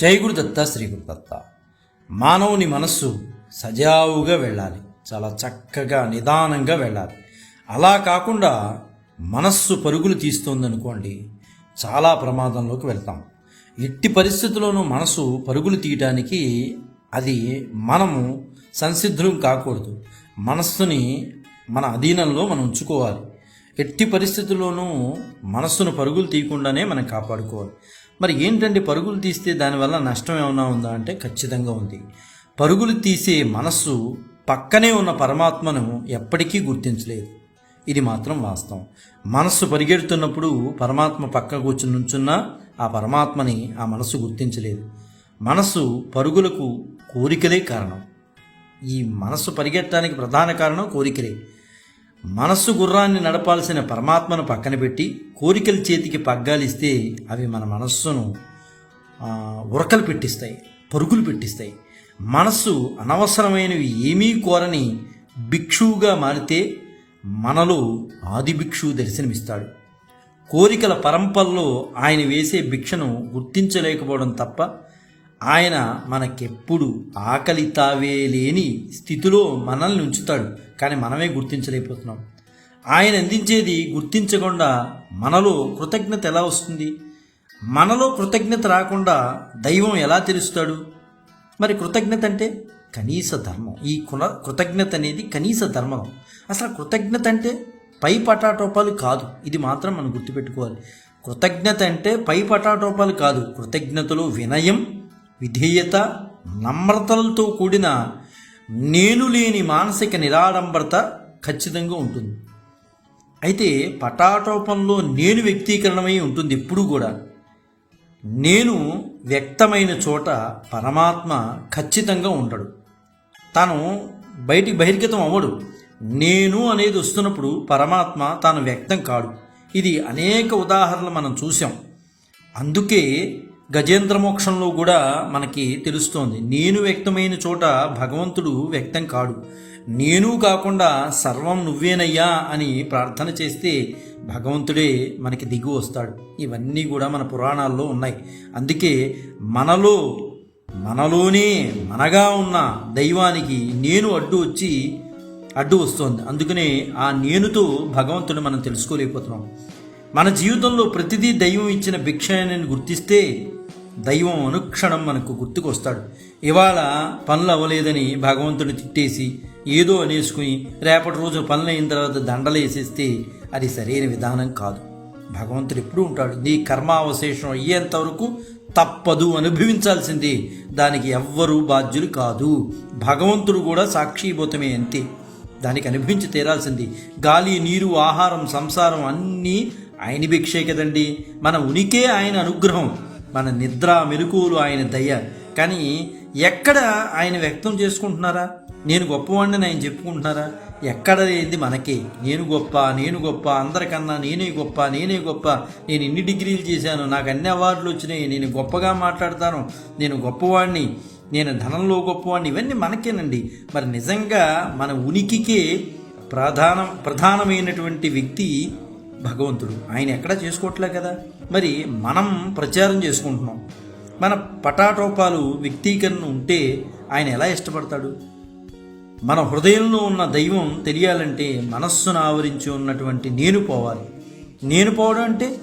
జై గురుదత్త శ్రీ గురుదత్త. మానవుని మనస్సు సజావుగా వెళ్ళాలి. చాలా చక్కగా నిదానంగా వెళ్ళాలి. అలా కాకుండా మనస్సు పరుగులు తీస్తోందనుకోండి చాలా ప్రమాదంలోకి వెళ్తాం. ఎట్టి పరిస్థితుల్లోనూ మనసు పరుగులు తీయటానికి అది మనము సంసిద్ధులం కాకూడదు. మనస్సుని మన అధీనంలో మనం ఉంచుకోవాలి. ఎట్టి పరిస్థితుల్లోనూ మనస్సును పరుగులు తీయకుండానే మనం కాపాడుకోవాలి. మరి ఏంటంటే పరుగులు తీస్తే దానివల్ల నష్టం ఏమైనా ఉందా అంటే ఖచ్చితంగా ఉంది. పరుగులు తీసే మనస్సు పక్కనే ఉన్న పరమాత్మను ఎప్పటికీ గుర్తించలేదు. ఇది మాత్రం వాస్తవం. మనస్సు పరిగెడుతున్నప్పుడు పరమాత్మ పక్క కూర్చుని నుంచున్నా ఆ పరమాత్మని ఆ మనస్సు గుర్తించలేదు. మనస్సు పరుగులకు కోరికలే కారణం. ఈ మనస్సు పరిగెత్తడానికి ప్రధాన కారణం కోరికలే. మనస్సు గుర్రాన్ని నడపాల్సిన పరమాత్మను పక్కన పెట్టి కోరికల చేతికి పగ్గాలిస్తే అవి మన మనస్సును ఉరకలు పెట్టిస్తాయి పరుగులు పెట్టిస్తాయి. మనస్సు అనవసరమైనవి ఏమీ కోరని భిక్షువుగా మారితే మనలో ఆది భిక్షువు దర్శనమిస్తాడు. కోరికల పరంపరలో ఆయన వేసే భిక్షను గుర్తించలేకపోవడం తప్ప ఆయన మనకెప్పుడు ఆకలి తావే లేని స్థితిలో మనల్ని ఉంచుతాడు కానీ మనమే గుర్తించలేకపోతున్నాం. ఆయన అందించేది గుర్తించకుండా మనలో కృతజ్ఞత ఎలా వస్తుంది? మనలో కృతజ్ఞత రాకుండా దైవం ఎలా తెలుస్తాడు మరి కృతజ్ఞత అంటే కనీస ధర్మం. ఈ కుల కృతజ్ఞత అనేది కనీస ధర్మం. అసలు కృతజ్ఞత అంటే పై పటాటోపాలు కాదు. ఇది మాత్రం మనం గుర్తుపెట్టుకోవాలి. కృతజ్ఞత అంటే పై పటాటోపాలు కాదు. కృతజ్ఞతలో వినయం విధేయత నమ్రతలతో కూడిన నేను లేని మానసిక నిరాడంబరత ఖచ్చితంగా ఉంటుంది. అయితే పటాటోపంలో నేను వ్యక్తీకరణమై ఉంటుంది ఎప్పుడూ కూడా. నేను వ్యక్తమైన చోట పరమాత్మ ఖచ్చితంగా ఉండడు. తను బయటికి బహిర్గతం అవ్వడు. నేను అనేది వస్తున్నప్పుడు పరమాత్మ తాను వ్యక్తం కాడు. ఇది అనేక ఉదాహరణలు మనం చూసాం అందుకే గజేంద్ర మోక్షంలో కూడా మనకి తెలుస్తోంది. నేను వ్యక్తమైన చోట భగవంతుడు వ్యక్తం కాడు. నేను కాకుండా సర్వం నువ్వేనయ్యా అని ప్రార్థన చేస్తే భగవంతుడే మనకి దిగు వస్తాడు. ఇవన్నీ కూడా మన పురాణాల్లో ఉన్నాయి. అందుకే మనలో మనలోనే మనగా ఉన్న దైవానికి నేను అడ్డు వచ్చి అడ్డు వస్తోంది. అందుకనే ఆ నేనుతో భగవంతుని మనం తెలుసుకోలేకపోతున్నాం. మన జీవితంలో ప్రతిదీ దైవం ఇచ్చిన భిక్షణని గుర్తిస్తే దైవం అనుక్షణం మనకు గుర్తుకొస్తాడు. ఇవాళ పనులు అవ్వలేదని భగవంతుని తిట్టేసి ఏదో అనేసుకుని రేపటి రోజు పనులు అయిన తర్వాత దండలు వేసేస్తే అది సరైన విధానం కాదు. భగవంతుడు ఎప్పుడు ఉంటాడు నీ కర్మావశేషం అయ్యేంత వరకు తప్పదు అనుభవించాల్సింది. దానికి ఎవ్వరూ బాధ్యులు కాదు. భగవంతుడు కూడా సాక్షిభూతమే అంతే. దానికి అనుభవించి తీరాల్సింది. గాలి నీరు ఆహారం సంసారం అన్నీ ఆయన భిక్షే కదండి. మన ఉనికే ఆయన అనుగ్రహం. మన నిద్ర మెలకువలు ఆయన దయ. కానీ ఎక్కడ ఆయన వ్యక్తం చేసుకుంటున్నారా? నేను గొప్పవాడిని ఆయన చెప్పుకుంటున్నారా? ఎక్కడ లేనిది మనకే. నేను గొప్ప నేను గొప్ప అందరికన్నా నేనే గొప్ప నేనే గొప్ప. నేను ఇన్ని డిగ్రీలు చేశాను నాకు అన్ని అవార్డులు వచ్చినాయి. నేను గొప్పగా మాట్లాడతాను నేను గొప్పవాడిని నేను ధనంలో గొప్పవాడిని ఇవన్నీ మనకేనండి. మరి నిజంగా మన ఉనికికే ప్రధాన ప్రధానమైనటువంటి వ్యక్తి భగవంతుడు. ఆయన ఎక్కడా చేసుకోవట్లే కదా? మరి మనం ప్రచారం చేసుకుంటున్నాం. మన పటాటోపాలు వ్యక్తీకరణ ఉంటే ఆయన ఎలా ఇష్టపడతాడు? మన హృదయంలో ఉన్న దైవం తెలియాలంటే మనస్సును ఆవరించి ఉన్నటువంటి నేను పోవాలి. నేను పోవడం అంటే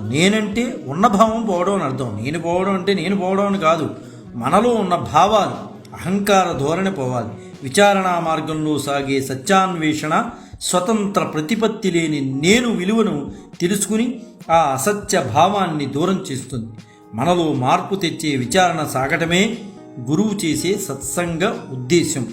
నేనంటే ఉన్న భావం పోవడం అని అర్థం. నేను పోవడం అంటే నేను పోవడం అని కాదు. మనలో ఉన్న భావాలు అహంకార ధోరణి పోవాలి. విచారణా మార్గంలో సాగే సత్యాన్వేషణ స్వతంత్ర ప్రతిపత్తి లేని నేను విలువను తెలుసుకుని ఆ అసత్య భావాన్ని దూరం చేస్తుంది. మనలో మార్పు తెచ్చే విచారణ సాగటమే గురువు చేసే సత్సంగ ఉద్దేశం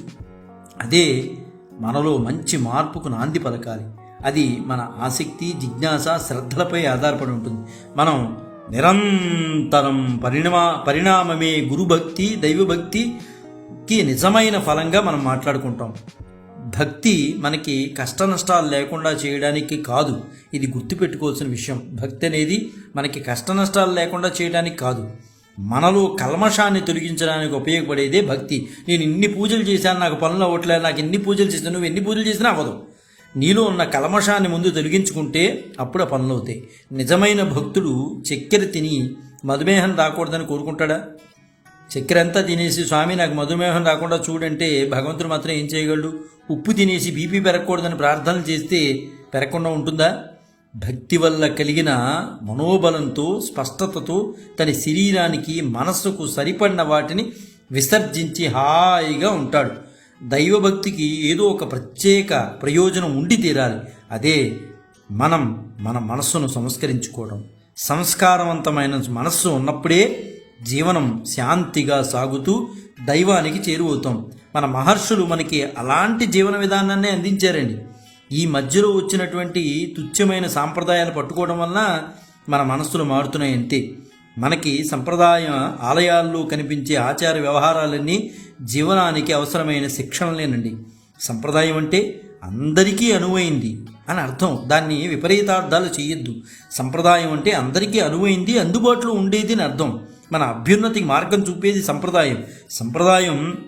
అదే మనలో మంచి మార్పుకు నాంది పలకాలి. అది మన ఆసక్తి జిజ్ఞాస శ్రద్ధలపై ఆధారపడి ఉంటుంది. మనం నిరంతరం పరిణామ పరిణామమే గురుభక్తి దైవభక్తికి నిజమైన ఫలంగా మనం మాట్లాడుకుంటాం. భక్తి మనకి కష్ట నష్టాలు లేకుండా చేయడానికి కాదు. ఇది గుర్తుపెట్టుకోవాల్సిన విషయం. భక్తి అనేది మనకి కష్ట నష్టాలు లేకుండా చేయడానికి కాదు. మనలో కల్మషాన్ని తొలగించడానికి ఉపయోగపడేదే భక్తి. నేను ఇన్ని పూజలు చేశాను నాకు పనులు అవ్వట్లేదు నాకు ఎన్ని పూజలు చేశాను నువ్వు ఎన్ని పూజలు చేసినా అవ్వదు. నీలో ఉన్న కల్మషాన్ని ముందు తొలగించుకుంటే అప్పుడు ఆ పనులు అవుతాయి. నిజమైన భక్తుడు చక్కెర తిని మధుమేహం రాకూడదని కోరుకుంటాడా? చక్కెర అంతా తినేసి స్వామి నాకు మధుమేహం రాకుండా చూడంటే భగవంతుడు మాత్రం ఏం చేయగలడు? ఉప్పు తినేసి బీపీ పెరగకూడదని ప్రార్థనలు చేస్తే పెరగకుండా ఉంటుందా? భక్తి వల్ల కలిగిన మనోబలంతో స్పష్టతతో తన శరీరానికి మనస్సుకు సరిపడిన వాటిని విసర్జించి హాయిగా ఉంటాడు. దైవభక్తికి ఏదో ఒక ప్రత్యేక ప్రయోజనం ఉండి తీరాలి. అదే మనం మన మనస్సును సంస్కరించుకోవడం. సంస్కారవంతమైన మనస్సు ఉన్నప్పుడే జీవనం శాంతిగా సాగుతూ దైవానికి చేరువవుతాం. మన మహర్షులు మనకి అలాంటి జీవన విధానాన్ని అందించారండి. ఈ మధ్యలో వచ్చినటువంటి తుచ్చమైన సాంప్రదాయాలు పట్టుకోవడం వలన మన మనస్సులు మారుతున్నాయి అంతే మనకి సంప్రదాయ ఆలయాల్లో కనిపించే ఆచార వ్యవహారాలన్నీ జీవనానికి అవసరమైన శిక్షణలేనండి. సంప్రదాయం అంటే అందరికీ అనువైంది అని అర్థం. దాన్ని విపరీతార్థాలు చేయొద్దు. సంప్రదాయం అంటే అందరికీ అనువైంది అందుబాటులో ఉండేది అని అర్థం. మన అభ్యున్నతికి మార్గం చూపేది సంప్రదాయం. సంప్రదాయం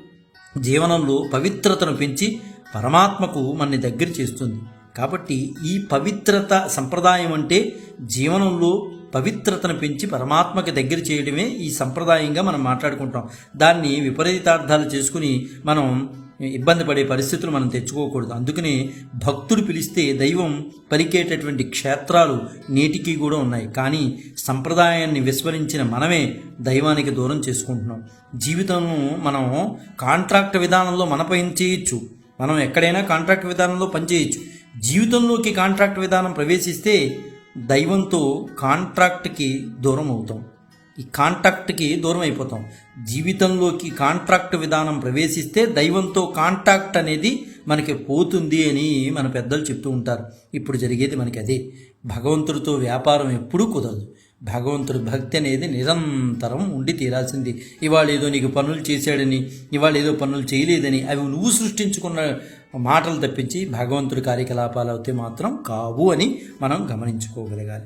జీవనంలో పవిత్రతను పెంచి పరమాత్మకు మనని దగ్గర చేస్తుంది. కాబట్టి ఈ పవిత్రత సంప్రదాయం అంటే జీవనంలో పవిత్రతను పెంచి పరమాత్మకి దగ్గర చేయడమే ఈ సంప్రదాయంగా మనం మాట్లాడుకుంటాం దాన్ని విపరీతార్థాలు చేసుకుని మనం ఇబ్బంది పడే పరిస్థితులు మనం తెచ్చుకోకూడదు. అందుకనే భక్తుడు పిలిస్తే దైవం పలికేటటువంటి క్షేత్రాలు నేటికి కూడా ఉన్నాయి. కానీ సంప్రదాయాన్ని విస్మరించిన మనమే దైవానికి దూరం చేసుకుంటున్నాం. జీవితం మనం కాంట్రాక్ట్ విధానంలో మన పని చేయొచ్చు. మనం ఎక్కడైనా కాంట్రాక్ట్ విధానంలో పనిచేయచ్చు. జీవితంలోకి కాంట్రాక్ట్ విధానం ప్రవేశిస్తే దైవంతో కాంట్రాక్ట్కి దూరం అవుతాం. ఈ కాంట్రాక్ట్కి దూరం అయిపోతాం. జీవితంలోకి కాంట్రాక్ట్ విధానం ప్రవేశిస్తే దైవంతో కాంట్రాక్ట్ అనేది మనకి పోతుంది అని మన పెద్దలు చెప్తూ ఉంటారు. ఇప్పుడు జరిగేది మనకి అదే. భగవంతుడితో వ్యాపారం ఎప్పుడూ కుదరదు. భగవంతుడి భక్తి అనేది నిరంతరం ఉండి తీరాల్సింది. ఇవాళ ఏదో నీకు పనులు చేశాడని ఇవాళ ఏదో పనులు చేయలేదని అవి నువ్వు సృష్టించుకున్న మాటలు తప్పించి భగవంతుడి కార్యకలాపాలు అయితే మాత్రం కావు అని మనం గమనించుకోగలగాలి.